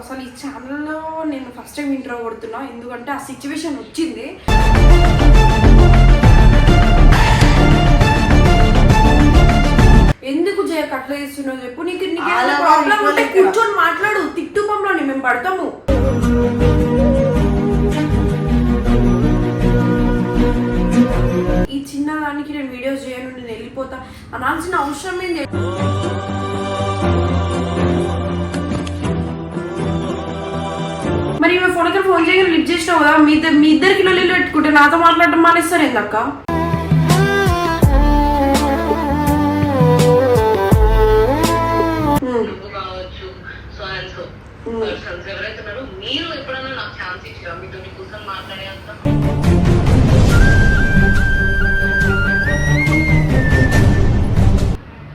అసలు ఈ ఛానల్లో నేను ఫస్ట్ టైం ఇంట్రో కొడుతున్నా. ఎందుకంటే ఆ సిచ్యువేషన్ వచ్చింది. ఎందుకు జయ కట్ల చేస్తున్నావు చెప్పు? నీకు ప్రాబ్లం ఉంటే. కూర్చొని మాట్లాడు. తిట్టుపంలోని మేము పడతాము. ఈ చిన్న దానికి నేను వీడియోస్ చేయను నేను వెళ్ళిపోతా. అనాల్సిన అవసరం ఏం ఈమె ఫోన్ దగ్గర ఫోన్ చేయగానే లిఫ్ట్ చేసినావు కదా మీ ఇద్దరు మీ ఇద్దరికి లొల్లిలు పెట్టుకుంటే నాతో మాట్లాడడం మానేస్తారు ఏందక్క హ్మ్. నువ్వు కావచ్చు సో అండ్ సో పర్సన్స్ ఎవరైతే ఉన్నారో మీరు ఎప్పుడైనా నాకు ఛాన్స్ ఇచ్చారా మీతో కూర్చొని మాట్లాడే అంత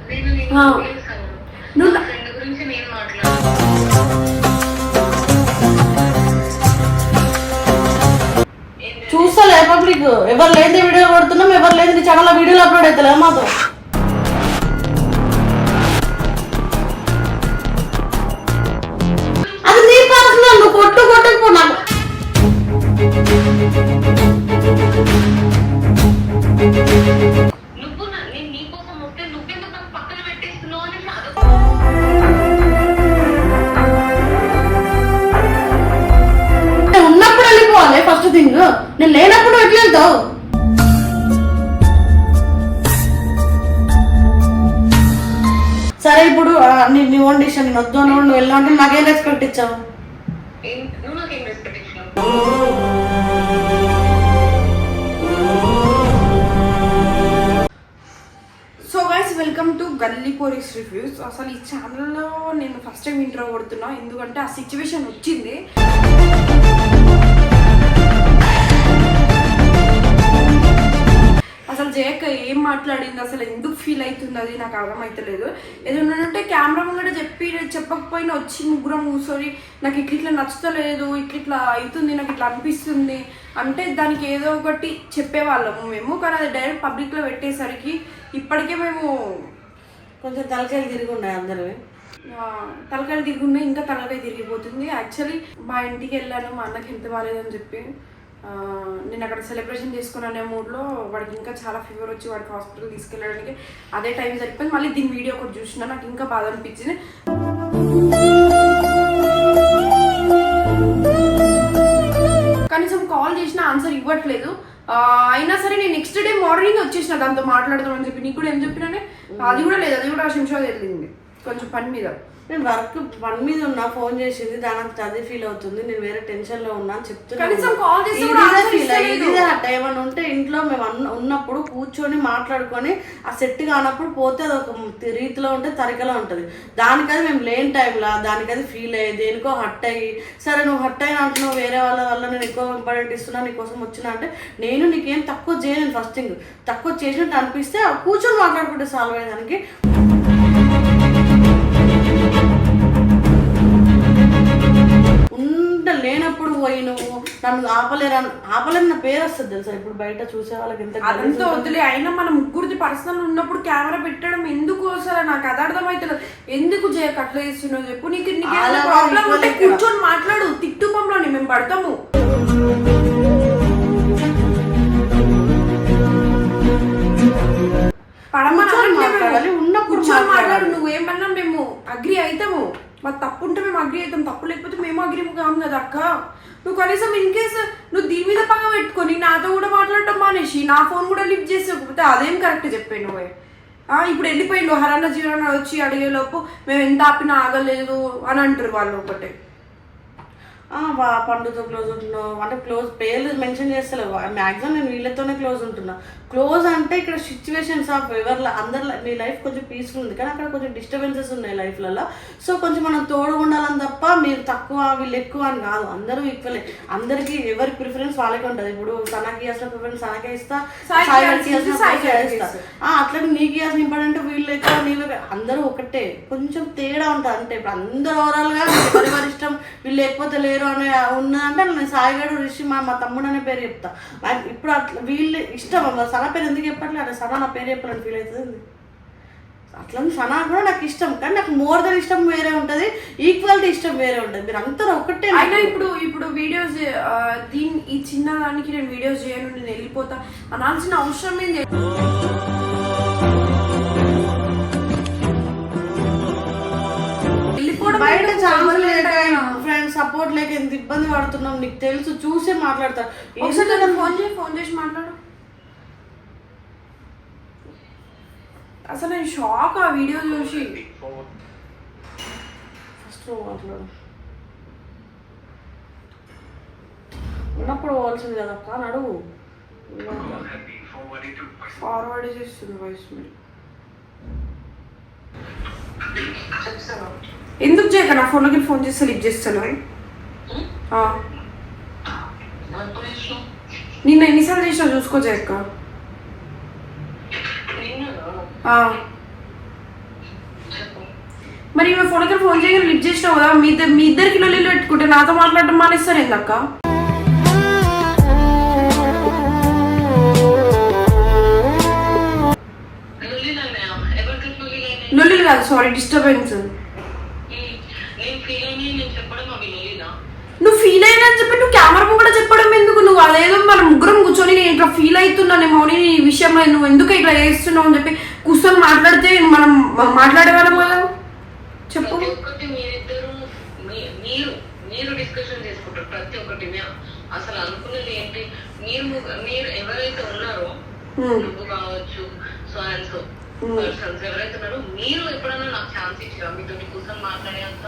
నేను నేను ఆ. వదిలేసాను. నువ్వు నా ఫ్రెండ్ గురించి నేను మాట్లాడాను చూస్తలే పబ్లిక్ ఎవరు లేని వీడియో కొడుతున్నాం ఎవరు లేని ఛానల్ వీడియోలు అప్లోడ్ అవుతలే మాతో. నీ నీ ఓన్ డిసిషన్ నేను వద్దు అన్నాడు నువ్వు వెళ్ళా అంటే నాకేం రెస్పెక్ట్ ఇచ్చావు? ఏం- నువ్వు నాకేం రెస్పెక్ట్ ఇచ్చినావు? So guys welcome to Galli police reviews అసలు ఈ ఛానల్లో నేను ఫస్ట్ టైం ఇంట్రో కొడుతున్నా ఎందుకంటే ఆ సిచ్యువేషన్ వచ్చింది. అసలు జయక్క ఏం మాట్లాడింది? అసలు ఎందుకు ఫీల్ అవుతుంది? అది నాకు అర్థమవుతలేదు ఏదైనా ఉంటే కెమెరా ముంగట చెప్పి చెప్పకపోయినా వచ్చి ముగ్గురం కూర్చొని నాకు ఇట్లా ఇట్లా నచ్చుతలేదు ఇట్లా ఇట్లా అవుతుంది నాకు ఇట్లా అనిపిస్తుంది అంటే దానికి ఏదో ఒకటి చెప్పేవాళ్ళము మేము. కానీ అది డైరెక్ట్ పబ్లిక్లో పెట్టేసరికి ఇప్పటికే మేము కొంచెం తలకాయలు తిరిగి ఉన్నాయి అందరూ. తలకాయలు తిరుగున్నాయి ఇంకా తలకాయ తిరిగిపోతుంది. యాక్చువల్లీ మా ఇంటికి వెళ్ళాను మా అన్నకి హెల్త్ బాగాలేదని చెప్పి. నేను అక్కడ సెలబ్రేషన్ చేసుకున్నానే మూడ్లో వాడికి ఇంకా చాలా ఫీవర్ వచ్చి వాడికి హాస్పిటల్ తీసుకెళ్ళడానికి అదే టైం సరిపోయింది. మళ్ళీ దీని వీడియో ఒకటి చూసిన నాకు ఇంకా బాధ అనిపించింది. కనీసం కాల్ చేసినా ఆన్సర్ ఇవ్వట్లేదు. అయినా సరే నేను నెక్స్ట్ డే మార్నింగ్ వచ్చేసిన దాంతో మాట్లాడదామని చెప్పి. నీకు కూడా ఏం చెప్పినానే? అది కూడా లేదు అది కూడా శంషాద్ తెలియదు కొంచెం పని మీద. నేను వర్క్ పని మీద ఉన్నా ఫోన్ చేసింది దానికి అదే ఫీల్ అవుతుంది. నేను వేరే టెన్షన్లో ఉన్నా అని చెప్తున్నా ఉంటే ఇంట్లో మేము అన్న ఉన్నప్పుడు కూర్చొని మాట్లాడుకొని ఆ సెట్ కానప్పుడు పోతే అది ఒక రీతిలో ఉంటే తరికలో ఉంటుంది. దానికది మేము లేని టైంలో దానికది ఫీల్ అయ్యి దేనికో హట్ అయ్యి సరే నువ్వు హట్ అయిన అంటున్నావు వేరే వాళ్ళ వల్ల నేను ఎక్కువ ఇంపార్టెంట్ ఇస్తున్నా నీకోసం వచ్చినా అంటే నేను నీకేం తక్కువ చేయను ఫస్ట్ థింగ్ తక్కువ చేసినట్టు అనిపిస్తే కూర్చొని మాట్లాడుకుంటే సాల్వ్ అయ్యేదానికి ఉండ లేనప్పుడు పోయి నువ్వు నన్ను ఆపలేరా ఆపలేని నా పేరు వస్తుంది తెలుసా? ఇప్పుడు బయట చూసే వాళ్ళకి ఎంత అదంతా వదిలే అయినా మన ముగ్గురిది పర్సనల్ ఉన్నప్పుడు కెమెరా పెట్టడం ఎందుకు అసలు నాకు అది అర్థమవుతలేదు ఎందుకు జయ కట్ల చేస్తున్నావు చెప్పు? నీకు నీకు ప్రాబ్లం ఉంటే. కూర్చొని మాట్లాడు. తిట్టుపంలోని మేము పడతాము. పడమని ఉన్నప్పుడు కూర్చొని మాట్లాడు. నువ్వేమన్నా మేము అగ్రి అవుతాము. మాకు తప్పు ఉంటే మేము అగ్రి అవుతాం తప్పు లేకపోతే మేము అగ్రి కాము కదా అక్క? నువ్వు కనీసం ఇన్ కేస్ నువ్వు దీని మీద పగ పెట్టుకొని నాతో కూడా మాట్లాడటం మానేసి నా ఫోన్ కూడా లిఫ్ట్ చేసేకపోతే అదేం కరెక్ట్ చెప్పాను నువ్వే? ఇప్పుడు వెళ్ళిపోయిండు. హరణ జీవన వచ్చి అడిగేలోపు మేము ఎంత ఆపినా ఆగలేదు అని అంటారు వాళ్ళు ఒకటే. పండుతో క్లోజ్ ఉంటున్నావు. అంటే క్లోజ్ పేర్లు మెన్షన్ చేస్తలేవు. మ్యాక్సిమం నేను వీళ్ళతోనే క్లోజ్ ఉంటున్నా. క్లోజ్ అంటే ఇక్కడ సిచ్యువేషన్స్ ఆఫ్ ఎవరి అందరి నీ లైఫ్ కొంచెం పీస్ఫుల్ ఉంది. కానీ అక్కడ కొంచెం డిస్టర్బెన్సెస్ ఉన్నాయి లైఫ్లలో సో కొంచెం మనం తోడు ఉండాలని తప్ప మీరు తక్కువ వీళ్ళు ఎక్కువ అని కాదు. అందరూ ఈక్వలే అందరికీ ఎవరి ప్రిఫరెన్స్ వాళ్ళకే ఉంటుంది. ఇప్పుడు తనకి ఇవ్వాల్సిన ప్రిఫరెన్స్ తనకే ఇస్తా. అట్లనే నీకు ఇవ్వాల్సిన ఇంపార్టెంట్ వీళ్ళు ఎక్కువ నీళ్ళు. అందరూ ఒకటే. కొంచెం తేడా ఉంటుంది. అంటే ఇప్పుడు అందరూ ఓవరాల్గా ఎవరి వారి ఇష్టం వీళ్ళు లేకపోతే లేరు. అని ఉన్నదంటే నేను సాయిగాడు రిషి మా మా తమ్ముడు అనే పేరు చెప్తా. నాకు ఇప్పుడు అట్లా వీళ్ళు ఇష్టం. సన పేరు ఎందుకు చెప్పట్లే? అరే సన నా పేరు చెప్పాలని ఫీల్ అవుతుంది అట్లా సనా కూడా నాకు ఇష్టం. కానీ నాకు మోర్ దెన్ ఇష్టం వేరే ఉంటుంది. ఈక్వాలిటీ ఇష్టం వేరే ఉంటుంది. మీరు అందరూ ఒకటే అయినా ఇప్పుడు ఇప్పుడు వీడియోస్ దీని ఈ చిన్న దానికి నేను వీడియోస్ చేయను నేను వెళ్ళిపోతా అనాల్సిన అవసరం ఏం వెళ్ళిపోవడం బయట ఎందుకు? సపోర్ట్ లేక ఎంత ఇబ్బంది పడుతున్నాం నీకు తెలుసు చూసే మాట్లాడతారు ఒకసారి ఫోన్ చేసి ఫోన్ చేసి మాట్లాడు. అసలు నేను షాక్ ఆ వీడియో చూసి. ఫస్ట్ మాట్లాడు. ఉన్నప్పుడు పోవాల్సింది కదా అక్క అడుగు. ఫార్వర్డ్ చేస్తుంది వాయిస్ చెప్తాను ఎందుకు చేయక? నా ఫోన్లోకి ఫోన్ చేస్తే లిఫ్ట్ చేస్తాను. నిన్న ఎన్నిసార్లు చేసినా చూసుకో. చెప్పు మరి ఈమె ఫోన్కి ఫోన్ చేయగానే లిఫ్ట్ చేసినావు కదా? మీ ఇద్దరు మీ ఇద్దరికి లొల్లిలు పెట్టుకుంటే నాతో మాట్లాడడం మానేస్తారు ఏందక్క? లొల్లిలు కాదు సారీ డిస్టర్బెన్స్ ఉమ్, నేను ఫీల్ అయినా నేను చెప్పడం అవి లొల్లిలా నువ్వు ఫీల్ అయినా అని చెప్పి నువ్వు కెమెరా కూడా చెప్పడం ఎందుకు? నువ్వు అదేదో మన ముగ్గురం కూర్చొని నేను ఇట్లా ఫీల్ అవుతున్నానేమో అని ఈ విషయంలో నువ్వు ఎందుకు ఇట్లా చేస్తున్నావు అని చెప్పి కూర్చొని మాట్లాడితే మనం మాట్లాడేవాళ్ళం కదా? చెప్పు. మీరు మీరు డిస్కషన్ చేసుకుంటారు. ప్రతి ఒక్కటి అసలు అనుకున్నది ఏంటి? మీరు మీరు ఎవరైతే ఉన్నారో. నువ్వు కావచ్చు సో అండ్ సో. పర్సన్స్ ఎవరైతే ఉన్నారో మీరు ఎప్పుడైనా నాకు ఛాన్స్ ఇచ్చారా? మీతో కూర్చొని మాట్లాడే అంత?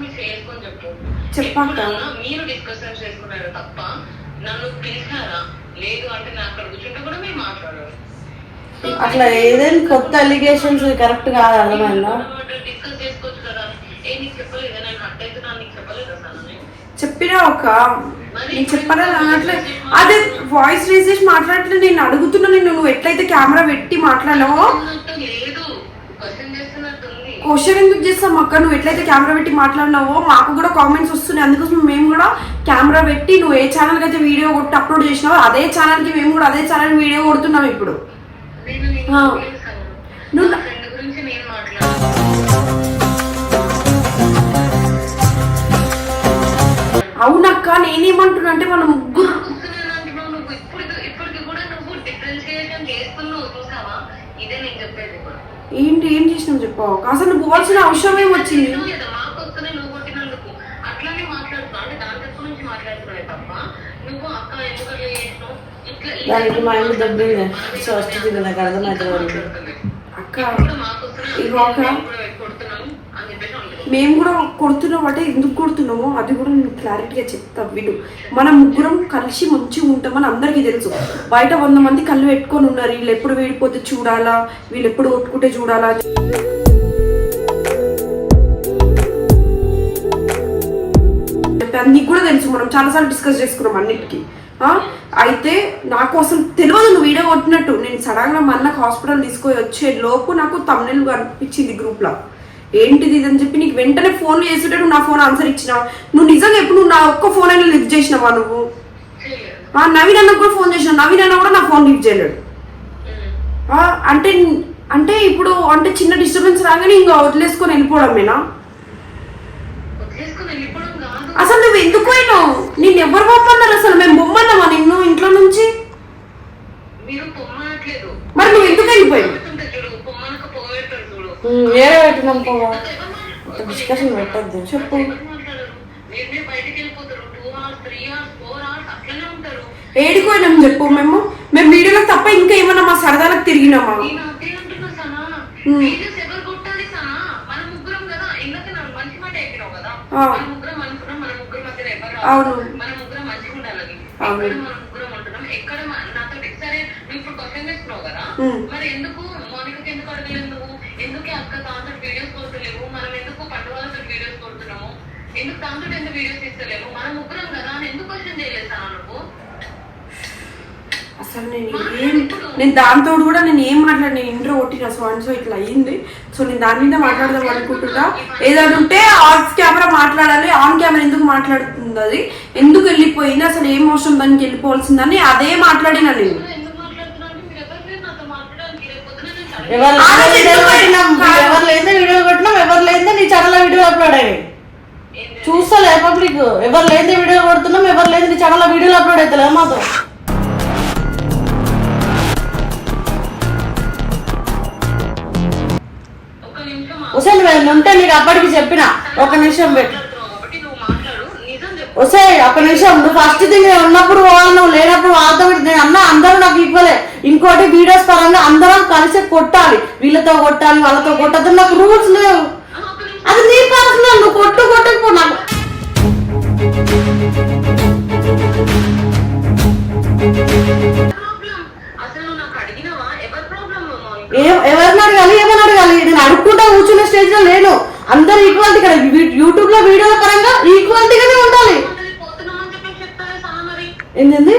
మీద చేసుకొని చెప్పు. చెప్పాక. ఎప్పుడన్నా మీరు డిస్కషన్ చేసుకున్నారు తప్ప నన్ను పిలిచారా? లేదు అంటే నేను అక్కడ కూర్చుంటే కూడా మేము మాట్లాడారు. అట్లా ఏదైనా కొత్త అలిగేషన్స్ కరెక్ట్ కాదు అర్థమైందా? డిస్కస్ చేసుకోవచ్చు కదా? ఏ నీకు చెప్పలేదు? నేను అవుతున్నా నీకు చెప్పలేదా చెప్పినా ఒక నేను చెప్పలేదు అన్నట్లే అదే వాయిస్ రేస్ చేసి మాట్లాడట్లే నేను అడుగుతున్నా నేను నువ్వు ఎట్లయితే కెమెరా పెట్టి మాట్లాడావో? క్వశ్చన్ ఎందుకు చేస్తాం అక్క? నువ్వు ఎట్లయితే కెమెరా పెట్టి మాట్లాడినావో? మాకు కూడా కామెంట్స్ వస్తున్నాయి. అందుకోసం మేము కూడా కెమెరా పెట్టి నువ్వు ఏ ఛానల్కి అయితే వీడియో కొట్టి అప్లోడ్ చేసినావో అదే ఛానల్కి మేము కూడా అదే ఛానల్ వీడియో కొడుతున్నాం ఇప్పుడు. నువ్వు అవునక్క నేనేమంటున్నా అంటే మన ముగ్గురు ఏంటి ఏం చేసినావు చెప్పావు? అసలు నువ్వు పోవాల్సిన అవసరం ఏమొచ్చింది దానికి మా ఇంటి దెబ్బింది సో వస్తుంది నాకు అర్థమవుతుంది. అక్క ఇగో అక్క. మేము కూడా కొడుతున్నాము అని చెప్పేసి అంటున్నావు మేము కూడా కొడుతున్నాం అంటే ఎందుకు కొడుతున్నామో అది కూడా నేను క్లారిటీగా చెప్తా విను. మన ముగ్గురం కలిసి మంచిగా ఉంటామని అందరికీ తెలుసు. బయట వంద మంది కళ్ళు పెట్టుకొని ఉన్నారు. వీళ్ళు ఎప్పుడు వీడిపోతే చూడాలా? వీళ్ళు ఎప్పుడు కొట్టుకుంటే చూడాలా? నీకు కూడా తెలుసు మనం. చాలాసార్లు డిస్కస్ చేసుకున్నాం అన్నిటికీ. అయితే నా కోసం తెలియదు నువ్వు వీడియో కొట్టినట్టు. నేను సడన్గా మా అన్నకు హాస్పిటల్ తీసుకొని వచ్చే లోపు నాకు తమ్నెల్ కనిపించింది గ్రూప్లో ఏంటిది ఇది అని చెప్పి నీకు వెంటనే ఫోన్ చేస్తుంటే నువ్వు నా ఫోన్ ఆన్సర్ ఇచ్చినావు నువ్వు నిజంగా ఎప్పుడు నువ్వు నా ఒక్క ఫోన్ అయినా లిఫ్ట్ చేసినావా నువ్వు? నవీన్ అన్నకు కూడా ఫోన్ చేసినావు నవీన్ అన్న కూడా నా ఫోన్ లిఫ్ట్ చేయలేడు. అంటే అంటే ఇప్పుడు అంటే చిన్న డిస్టర్బెన్స్ రాగానే ఇంకా వదిలేసుకొని వెళ్ళిపోవడమేనా? అసలు నువ్వు ఎందుకు పోయినావు? నేను ఎవరు పొమ్మన్నారు అసలు? మేము బొమ్మన్నామా నిన్ను ఇంట్లో నుంచి? మరి నువ్వు ఎందుకు వెళ్ళిపోయావు? చెబుతుంటే చూడు పొమ్మనక పోగొట్టాడు చూడు ఏరే పెట్టినాం పోవా? ఎవరు డిస్కషన్ పెట్టద్దు. చెప్పు. ఏడిపోయినాం చెప్పు మేము. మేము వీడియోలో తప్ప ఇంకా ఏమన్నా మా సరదాలకు తిరిగినామా? అవును. అవును. ఎక్కడ మన ముగ్గురం ఉంటున్నాం ఎక్కడ మన- నాతో సరే కదా ఉమ్. మరి ఎందుకు? మోనికకి ఎందుకు అడగలేదు నువ్వు? ఎందుకు అక్క దాంతో వీడియోస్ కొడుతలేవు మనం ఎందుకు పండుగలతో వీడియోస్ కొడుతున్నాము? ఎందుకు దాంతో ఎందుకు వీడియోస్ మన ముగ్గురం కదా ఎందుకు క్వశ్చన్ చేయలేదు నువ్వు? అసలు నేను ఏం నేను దాంతో కూడా నేను ఏం మాట్లాడి నేను ఇంట్రో కొట్టిన సో అండ్ సో ఇట్లా అయ్యింది. సో నేను దాని మీద మాట్లాడదాం అనుకుంటున్నా. ఏదైనా ఉంటే ఆఫ్ కెమెరా మాట్లాడాలి. ఆన్ కెమెరా ఎందుకు మాట్లాడుతుంది అది? ఎందుకు వెళ్ళిపోయింది? అసలు ఏం అవసరం దానికి వెళ్ళిపోవాల్సిందని అదే మాట్లాడినా నేను ఎందుకు మాట్లాడుతున్నా అంటే మీరు ఎవరు లేరు నాతో మాట్లాడడానికి రేపు పొద్దున నేను చదివి- ఎవరు వీడియో. ఎవరు లేదే వీడియో కొట్టినాం ఎవరు లేదే నీ ఛానల్ వీడియో అప్లోడ్? చూస్తలే పబ్లిక్ ఎవరు లేదే వీడియో కొడుతున్నాం ఎవరు లేదు నీ ఛానల్ వీడియోలు అప్లోడ్ అవుతలే మాతో ఒసే నువ్వు ఉంటే నీకు అప్పటికి చెప్పిన. ఒక నిమిషం పెట్టు. ఒసే ఒక నిమిషం. నువ్వు ఫస్ట్ థింగ్ ఉన్నప్పుడు వాళ్ళు నువ్వు లేనప్పుడు వాళ్ళతో నేను అన్న అందరూ నాకు ఈక్వలే ఇంకోటి వీడియోస్ పరంగా అందరం కలిసి కొట్టాలి. వీళ్ళతో కొట్టాలి వాళ్ళతో కొట్టద్దు. నాకు రూల్స్ లేవు. అది నీ పర్సనల్ నువ్వు కొట్టు కొట్టకపో నాకు. ఎవరిని అడగాలి? ఏమని అడగాలి? నేను అడుక్కుంటా కూర్చున్న స్టేజ్లో లేను. అందరు ఈక్వాలిటీ ఇక్కడ యూట్యూబ్లో వీడియోల పరంగా ఈక్వాలిటీగానే ఉండాలి. ఏంటండి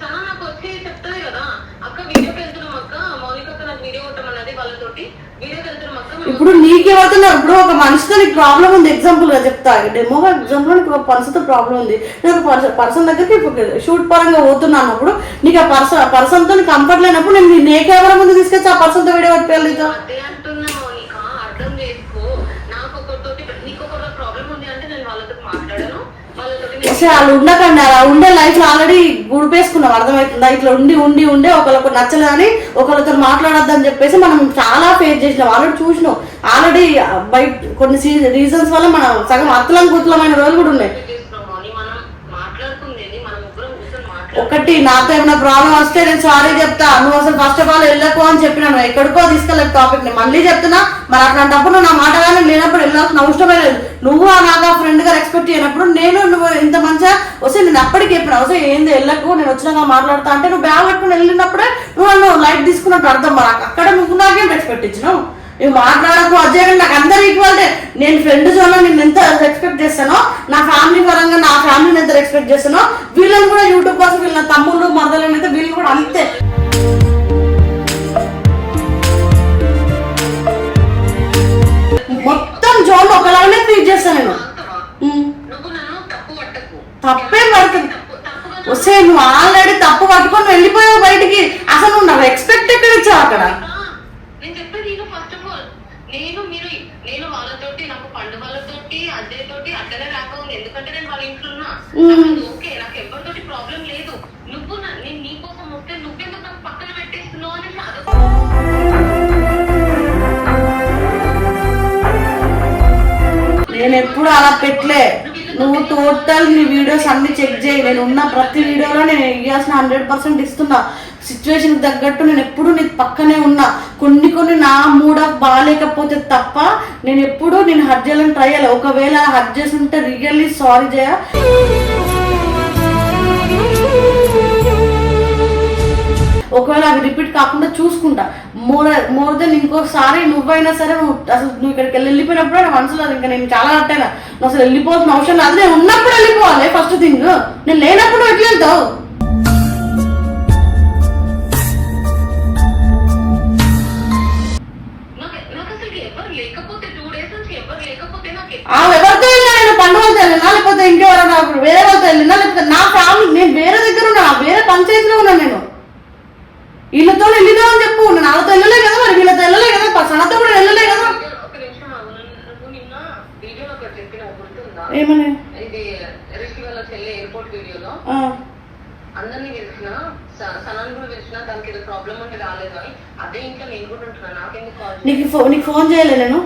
సనా నాకు వచ్చి చెప్తాది కదా అక్క వీడియోకి వెళ్తున్నాం అక్క మౌనిక అక్క నాకు వీడియో కొట్టమన్నది వాళ్ళతోటి వీడియోకి వెళ్తున్నాం అక్క మేము ఇప్పుడు నీకేమవుతున్నా ఇప్పుడు ఒక మనిషితో నీకు ప్రాబ్లం ఉంది. ఎగ్జాంపుల్గా చెప్తా. డెమో ఎగ్జాంపుల్ నీకు ఒక పర్సన్తో ప్రాబ్లం ఉంది. నేను ఒక పర్సన్ పర్సన్ దగ్గరికి షూట్ పరంగా పోతున్నాను అప్పుడు నీకు ఆ పర్సన్ పర్సన్తో కంఫర్ట్ లేనప్పుడు నేను నీ ముందు తీసుకొచ్చి ఆ పర్సన్తో వీడియో పట్టుకెళ్ళి నీకు ప్రాబ్లం ఉంది అంటే నేను వాళ్ళతో మాట్లాడాలి వాళ్ళతోటి అసలు వాళ్ళు ఉండకండి అలా ఉండే లైఫ్లో ఆల్రెడీ గుడిపేసుకున్నాం అర్థమవుతుందా? ఇట్లా ఉండి ఉండి ఉండే ఒకళ్ళకు నచ్చలేదని ఒకళ్ళతో మాట్లాడొద్దని చెప్పేసి మనం చాలా ఫేస్ చేసినాం. ఆల్రెడీ చూసినాం. ఆల్రెడీ బయట కొన్ని రీజన్స్ వల్ల మనం సగం అత్తలం కూతులమైన రోజులు కూడా ఉన్నాయి. ఒకటి నాతో ఏమైనా ప్రాబ్లం వస్తే నేను సారీ చెప్తా. నువ్వు అసలు ఫస్ట్ ఆఫ్ ఆల్ వెళ్ళకు అని చెప్పినాను. ఎక్కడికో తీసుకెళ్ళే టాపిక్ని. మళ్ళీ చెప్తున్నా మరి అట్లాంటప్పుడు నా మాట కానీ లేనప్పుడు అవసరమే లేదు నువ్వు నాగా ఫ్రెండ్ గారు రెస్పెక్ట్ చేయనప్పుడు నేను నువ్వు ఇంత మంచిగా వస్తే నేను అప్పటికి చెప్పిన వస్తే ఏంది వెళ్ళకు నేను వచ్చినాక మాట్లాడతా అంటే నువ్వు బ్యాగ్ పట్టుకుని వెళ్ళినప్పుడే నువ్వు నన్ను లైట్ తీసుకున్నట్టు అర్థం నాకు అక్కడ నువ్వు నాకేం రెస్పెక్ట్ ఇచ్చినావు? నువ్వు మాట్లాడకు అజయ్ నాకు అందరు ఈక్వల్ నేను ఫ్రెండ్ జోన్లో నేను ఎంత రెస్పెక్ట్ చేస్తానో నా ఫ్యామిలీ పరంగా నా ఫ్యామిలీని ఎంత ఎక్స్పెక్ట్ చేస్తానో వీళ్ళని కూడా యూట్యూబ్ కోసం వీళ్ళ తమ్ముళ్ళు మరదలని అయితే వీళ్ళు కూడా అంతే. జోన్ ఒకలాగానే ట్రీట్ చేస్తాను నేను. తప్పు పడుతుంది వస్తే నువ్వు ఆల్రెడీ తప్పు పట్టుకొని వెళ్ళిపోయావు బయటికి. అసలు నువ్వు నాకు ఎక్స్పెక్ట్ ఎక్కడ ఇచ్చావు అక్కడ? నేను చెప్పేది నేను ఫస్ట్ ఆఫ్ ఆల్ నేను మీరు నేను వాళ్ళతోటి నాకు పండు వాళ్ళతోటి అజయ్ తోటి అట్లనే ఎందుకంటే నేను వాళ్ళ ఇంట్లో ఉన్నా. ఎప్పుడు అలా పెట్టలే. నువ్వు టోటల్ నీ వీడియోస్ అన్ని చెక్ చేయి. నేను ఉన్న ప్రతి వీడియోలో నేను ఇవ్వాల్సిన హండ్రెడ్ పర్సెంట్ ఇస్తున్నా. సిచ్యువేషన్ తగ్గట్టు నేను ఎప్పుడు నీ పక్కనే ఉన్నా. కొన్ని కొన్ని నా మూడ బాగాలేకపోతే తప్ప నేను ఎప్పుడు నేను హర్ట్ చేయాలని ట్రై చేయాలి. ఒకవేళ హర్ట్ చేసి ఉంటే రియల్లీ సారీ చేయ ఒకవేళ అవి రిపీట్ కాకుండా చూసుకుంటా. మోర్ మోర్ దెన్ ఇంకోసారి నువ్వైనా సరే నువ్వు అసలు నువ్వు ఇక్కడికి వెళ్ళి వెళ్ళిపోయినప్పుడు మనసులో ఇంకా నేను చాలా అట్టైనా నువ్వు అసలు వెళ్ళిపోవాల్సిన అవసరం లేదు. అది నేను ఉన్నప్పుడు వెళ్ళిపోవాలి. ఫస్ట్ థింగ్ నేను లేనప్పుడు ఎట్లా వెళ్తావు? ఎవరితో వెళ్ళినా నేను పండుగలతో వెళ్ళినా లేకపోతే ఇంకెవరైనా వేరే వాళ్ళతో వెళ్ళినా లేకపోతే నా ఫ్యామిలీ నేను వేరే దగ్గర ఉన్నా వేరే పంచాయతీలో ఉన్నాను నేను వీళ్ళతో వెళ్ళినా అని చెప్పు నేను వాళ్ళతో వెళ్ళలే కదా మరి వీళ్ళతో వెళ్ళలే కదా సనతో కూడా వెళ్ళలే కదా ఒక నిమిషం ఆగు. నువ్వు నిన్న వీడియోలో ఒకటి చెప్పిన గుర్తుందా ఏమని ఇది రిషి వాళ్ళ చెల్లి ఎయిర్పోర్ట్ వీడియోలో ఆ. అందరినీ పిలిచిన సనాన్ కూడా పిలిచిన దానికి ఏదో ప్రాబ్లం ఉంటే రాలేదు అని అదే ఇంట్లో నేను కూడా ఉంటున్నా నాకెందుకు కాల్ నీకు ఫో నీకు ఫోన్ చేయలే నేను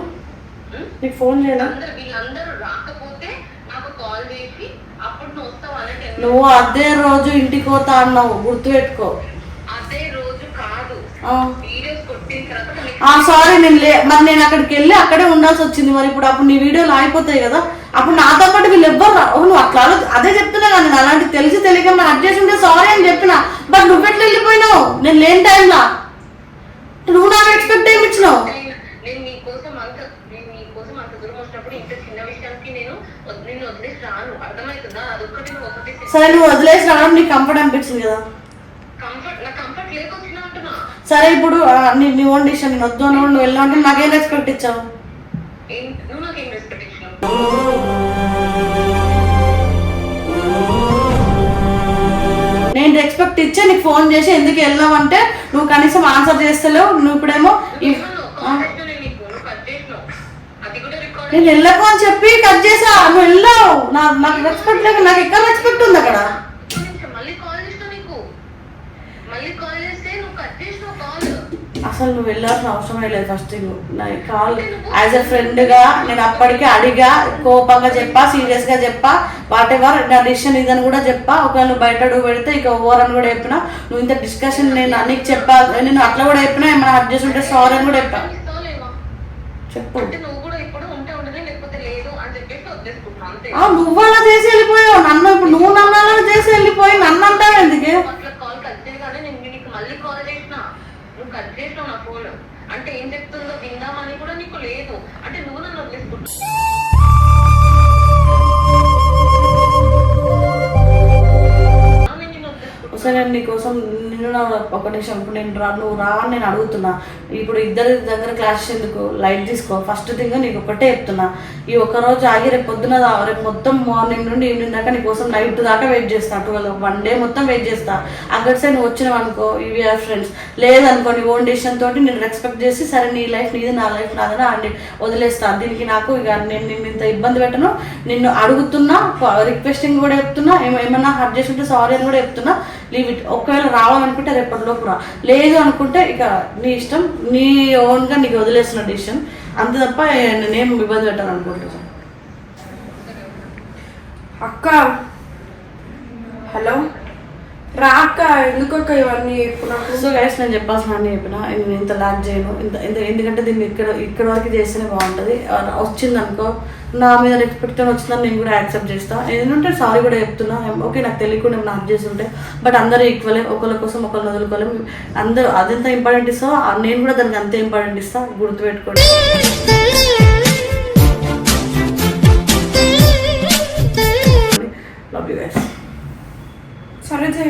నీకు ఫోన్ చేయలే. అందరు వీళ్ళందరూ రాకపోతే నాకు కాల్ చేసి అప్పుడు నువ్వు వస్తావు నువ్వు అదే రోజు ఇంటికి పోతా అన్నావు. గుర్తుపెట్టుకో. అదే రోజు కాదు. ఆ. వీడియోస్ కొట్టిన తర్వాత నీకు ఆ సారీ నేను లే మరి నేను అక్కడికి వెళ్ళి అక్కడే ఉండాల్సి వచ్చింది. మరి ఇప్పుడు అప్పుడు నీ వీడియోలు ఆగిపోతాయి కదా. అప్పుడు నాతో పాటు వీళ్ళు ఎవ్వరు నువ్వు అట్లా అదే చెప్తున్నా కదా నేను అలాంటి తెలిసి తెలియక మరి అడ్ చేసి ఉంటే సారీ అని చెప్పిన. బట్ నువ్వెట్లా వెళ్ళిపోయినావు? నేను లేని టైంలో? నువ్వు నాకు ఎక్స్పెక్ట్ ఏమి ఇచ్చినావు? నీ నీ సరే నువ్వు వదిలేసి రావడం నీకు కంఫర్ట్ అనిపించింది కదా? నా సరే ఇప్పుడు నీ నీ ఓన్ డిసిషన్ నేను వద్దు నువ్వు వెళ్ళా అంటే నాకేం రెస్పెక్ట్ ఇచ్చావు? నేను రెస్పెక్ట్ ఇచ్చే నీకు ఫోన్ చేసి ఎందుకు వెళ్ళావు అంటే నువ్వు కనీసం ఆన్సర్ చేస్తలేవు నువ్వు ఇప్పుడేమో నేను వెళ్ళకు అని చెప్పి కట్ చేసా. నువ్వు వెళ్ళావు. నా నాకు రెస్పెక్ట్ లేక నాకు ఎక్కడ రెస్పెక్ట్ ఉంది అక్కడ మళ్ళీ కాల్ చేసినా నీకు మళ్ళీ కాల్ చేస్తే నువ్వు కట్ చేసినావు కాల్ అసలు నువ్వు వెళ్ళాల్సిన అవసరమే లేదు ఫస్ట్ నా కాల్ యాజ్ ఎ ఫ్రెండ్గా నేను అప్పటికే అడిగా కోపంగా చెప్పా సీరియస్గా చెప్పా వాట్ ఎవర్ నా డిసిషన్ ఇదని కూడా చెప్పా. ఒకవేళ నువ్వు బయట అడుగు పెడితే ఇక ఓవర్ అని కూడా చెప్పినా. నువ్వు ఇంత డిస్కషన్ నేను అన్నికి చెప్పా నేను అట్లా కూడా చెప్పినా ఏమైనా హర్ట్ చేసి ఉంటే సారీ అని కూడా చెప్పా? చెప్పు. నువ్వు కూడా ఇప్పుడు ఉంటే సరే నీకోసం నిన్ను నా ఒక నిమిషం ఇప్పుడు నేను రా నువ్వు రా అని నేను అడుగుతున్నా. ఇప్పుడు ఇద్దరి దగ్గర క్లాస్ ఎందుకు? లైట్ తీసుకో. ఫస్ట్ థింగ్ నీకు ఒకటే చెప్తున్నా. ఈ ఒక్క రోజు ఆగి రేపు పొద్దున రేపు మొత్తం మార్నింగ్ నుండి ఈవినింగ్ దాకా నీకోసం నైట్ దాకా వెయిట్ చేస్తా. ట్వెల్వ్ వన్ డే మొత్తం వెయిట్ చేస్తా. అక్కడ సైడ్ నువ్వు వచ్చినావు అనుకో ఇవి ఆర్ ఫ్రెండ్స్ లేదనుకో నీ ఓన్ డిసిషన్ తోటి నేను రెస్పెక్ట్ చేసి సరే నీ లైఫ్ నీది నా లైఫ్ నాదని అండి వదిలేస్తా. దీనికి నాకు ఇక నేను నిన్ను ఇంత ఇబ్బంది పెట్టను. నిన్ను అడుగుతున్నా రిక్వెస్టింగ్ కూడా చెప్తున్నా. ఏమైనా ఏమన్నా హర్ట్ చేసి ఉంటే సారీ అని కూడా చెప్తున్నా. లీవ్ ఇట్ ఒకవేళ రావాలనుకుంటే రేపటి లోపు రా. లేదు అనుకుంటే ఇక నీ ఇష్టం నీ ఓన్గా నీకు వదిలేస్తున్న డిసిషన్ అంతే తప్ప నేనేం ఇబ్బంది పెట్టాను అనుకుంటున్నాను అక్క. హలో. రా అక్క ఎందుకు అక్క ఇవన్నీ ఇప్పుడు సో గైస్ నేను చెప్పాల్సిన అన్ని చెప్పిన. నేను ఇంత లాక్ చేయను. ఇంత ఇంత ఎందుకంటే దీన్ని ఇక్కడ ఇక్కడ వరకు చేస్తేనే బాగుంటుంది. వచ్చిందనుకో వచ్చింది అనుకో నా మీద రెస్పెక్ట్ వచ్చిందని నేను కూడా యాక్సెప్ట్ చేస్తా. ఏంటంటే సారీ కూడా చెప్తున్నా. ఓకే నాకు తెలియకుండా ఏమైనా హర్ట్ ఉంటే. బట్ అందరూ ఈక్వలే ఒకళ్ళ కోసం ఒకళ్ళని వదులుకోలేం. అందరూ అదెంత ఇంపార్టెంట్ ఇస్తా నేను కూడా దానికి అంతే ఇంపార్టెంట్ ఇస్తా. గుర్తుపెట్టుకోండి. లవ్ యూ గైస్ సరే జయ